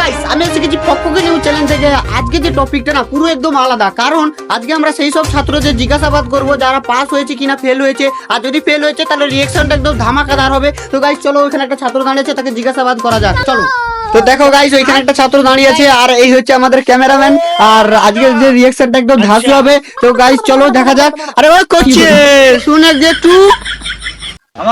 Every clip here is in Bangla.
গাইস আমি এসে গেছি পক্ষকে নিউজ চ্যানেল থেকে আজকে যে টপিকটা না পুরো একদম আলাদা। কারণ আজকে আমরা সেই সব ছাত্রদের জিজ্ঞাসাবাদ করব যারা পাস হয়েছে কিনা ফেল হয়েছে। আর যদি ফেল হয়েছে তাহলে রিয়েকশনটা একদম ধামাকাদার হবে। তো গাইস চলো ওইখানে একটা ছাত্র দাঁড়িয়েছে তাকে জিজ্ঞাসাবাদ করা যাক। চলো। তো দেখো গাইস ওইখানে একটা ছাত্র দাঁড়িয়ে আছে আর এই হচ্ছে আমাদের ক্যামেরাম্যান আর আজকের যে রিয়েকশনটা একদম ধাসু হবে। তো গাইস চলো দেখা যাক। আরে ওই করছে! শুনে যে একটু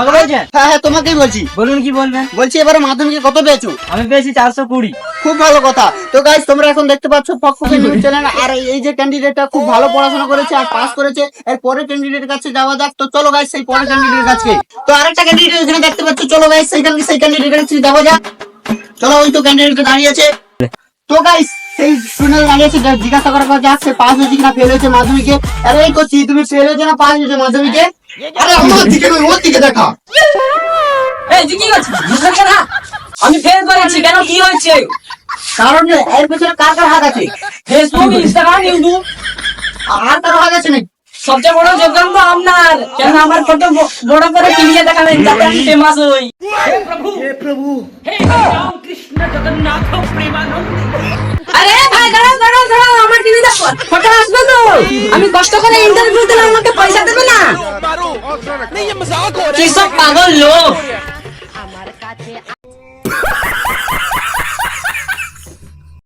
আমাকে বলছেন হ্যাঁ হ্যাঁ তোমাকেই বলছি। বলুন কি বলবেন বলছি এবারে মাধ্যমিকে কত পেয়েছ? আমি পেয়েছি চারশো কুড়ি। খুব ভালো কথা। তো গাইস তোমরা এখন দেখতে পাচ্ছ পক্ষকে নিউজ চ্যানেল আর এই- যে ক্যান্ডিডেটটা খুব ভালো পড়াশোনা করেছে আর পাস করেছে এর পরের ক্যান্ডিডেটের কাছে যাওয়া যাক। তো চলো গাইস সেই পরের ক্যান্ডিডেটের কাছে। তো আরেকটা ক্যান্ডিডেট এখানে দেখতে পাচ্ছ চলো গাইস সেইখান সেই ক্যান্ডিডেটের কাছে যাওয়া যাক। চলো ওই তো ক্যান্ডিডেট দাঁড়িয়ে আছে তো গাইস সেই স্টুডেন্ট দাঁড়িয়েছে জিজ্ঞাসা করা হোক যাক সে পাস হয়েছে কিনা ফেল হয়েছে মাধ্যমিকে। আরে এই করছি তুমি ফেল হয়েছে না পাস হয়েছে মাধ্যমিকে? আরে আমার দিকে নয়, ওর দিকে দেখা এই কি করছিস না আমি ফেল করেছি কেন কি হয়েছে কারণ এর পেছনে কার কার হাত আছে ফেসবুক ইনস্টাগ্রাম ইউটিউব আর কারও হাত আছে নাকি সবচেয়ে বড় যোগদান তো আপনার কেন আমার ফটো বড় করে টিভিতে দেখাবেন যাতে আমি ফেমাস হই আরে ভাই দাঁড়াও দাঁড়াও কষ্ট করে ইন্টারভিউ দিলে আমাকে পয়সা দেবে না? কি সব পাগল লোক?